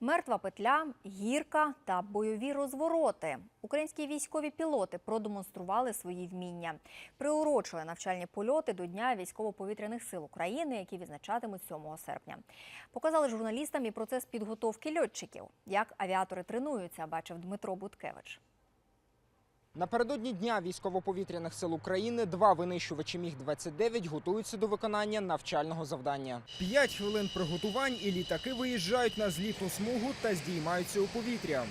Мертва петля, гірка та бойові розвороти. Українські військові пілоти продемонстрували свої вміння. Приурочили навчальні польоти до Дня військово-повітряних сил України, які відзначатимуть 7 серпня. Показали журналістам і процес підготовки льотчиків. Як авіатори тренуються, бачив Дмитро Буткевич. Напередодні дня військово-повітряних сил України два винищувачі Міг-29 готуються до виконання навчального завдання. П'ять хвилин приготувань і літаки виїжджають на злітну смугу та здіймаються у повітря.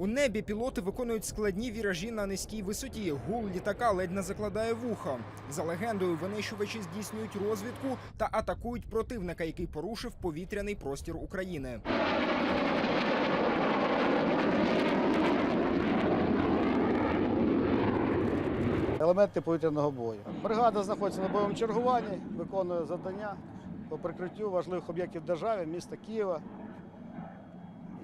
У небі пілоти виконують складні віражі на низькій висоті. Гул літака ледь не закладає вуха. За легендою, винищувачі здійснюють розвідку та атакують противника, який порушив повітряний простір України. елементи повітряного бою. Бригада знаходиться на бойовому чергуванні, виконує завдання по прикриттю важливих об'єктів держави, міста Києва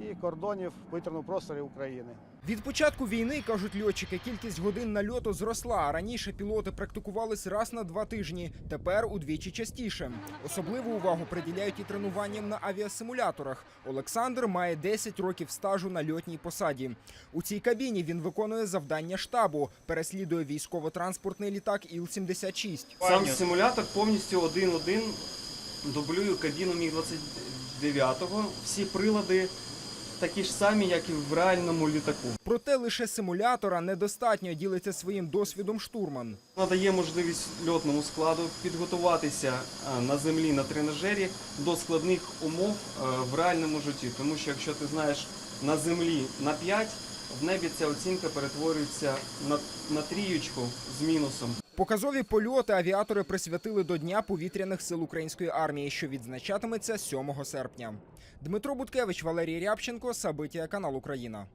і кордонів в повітряному просторі України. Від початку війни, кажуть льотчики, кількість годин нальоту зросла. Раніше пілоти практикувались раз на два тижні, тепер удвічі частіше. Особливу увагу приділяють і тренуванням на авіасимуляторах. Олександр має 10 років стажу на льотній посаді. У цій кабіні він виконує завдання штабу, переслідує військово-транспортний літак Іл-76. Сам симулятор повністю один-один дублює кабіну Міг-29. Всі прилади такі ж самі, як і в реальному літаку. Проте лише симулятора недостатньо ділиться своїм досвідом штурман. Надає можливість льотному складу підготуватися е, на землі на тренажері до складних умов е, в реальному житті. Тому що якщо ти знаєш на землі на 5, в небі ця оцінка перетворюється на, на трієчку з мінусом. Показові польоти авіатори присвятили до Дня повітряних сил української армії, що відзначатиметься 7 серпня. Дмитро Буткевич, Валерій Рябченко, Сабитія канал Україна.